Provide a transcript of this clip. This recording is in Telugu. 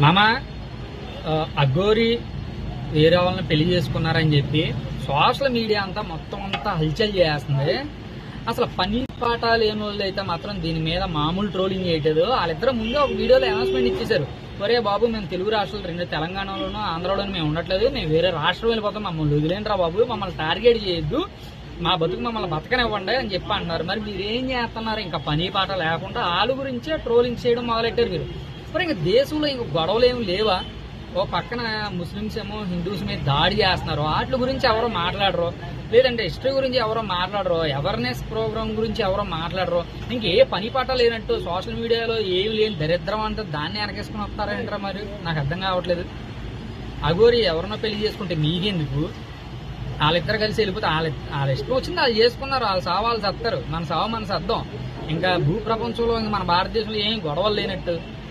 మామ అగోరి అఘోరి వేరే వాళ్ళని పెళ్ళి చేసుకున్నారని చెప్పి సోషల్ మీడియా అంతా మొత్తం అంతా హల్చల్ చేస్తుంది అసలు పని పాఠాలు లేని వాళ్ళు అయితే మాత్రం దీని మీద మామూలు ట్రోలింగ్ చేయట్లేదు. వాళ్ళిద్దరు ముందే ఒక వీడియోలో అనౌన్స్మెంట్ ఇచ్చేశారు. ఒరే బాబు మేము తెలుగు రాష్ట్రాలు రెండు తెలంగాణలోనూ ఆంధ్రలోనూ మేము ఉండట్లేదు. మేము వేరే రాష్ట్రం వెళ్ళిపోతాం. మమ్మల్ని వదిలేంట్రా బాబు. మమ్మల్ని టార్గెట్ చేయొద్దు. మా బతుకు మమ్మల్ని బతకనివ్వండి అని చెప్పి అంటున్నారు. మరి మీరు ఏం చేస్తున్నారు? ఇంకా పని పాట లేకుండా వాళ్ళ గురించే ట్రోలింగ్ చేయడం మొదలెట్టారు మీరు. మరి ఇంకా దేశంలో ఇంక గొడవలు ఏమి లేవా? ఓ పక్కన ముస్లిమ్స్ ఏమో హిందూస్ మీద దాడి చేస్తున్నారు. వాటి గురించి ఎవరో మాట్లాడరు. లేదంటే హిస్టరీ గురించి ఎవరో మాట్లాడరు. అవేర్నెస్ ప్రోగ్రామ్ గురించి ఎవరో మాట్లాడరు. ఇంక ఏ పని పాట లేనట్టు సోషల్ మీడియాలో ఏమి లేని దరిద్రం అంటే దాన్ని వెనకేసుకుని వస్తారంటారా మరి? నాకు అర్థం కావట్లేదు. అగోరి ఎవరినో పెళ్ళి చేసుకుంటే మీకెందుకు? వాళ్ళిద్దరు కలిసి వెళ్ళిపోతే వాళ్ళ వాళ్ళ ఇష్టం వచ్చింది వాళ్ళు చేసుకున్నారు. వాళ్ళ సావు వాళ్ళు సత్తారు. మన సావు మన సర్దం ఇంకా భూప్రపంచంలో ఇంకా మన భారతదేశంలో ఏం గొడవలు లేనట్టు.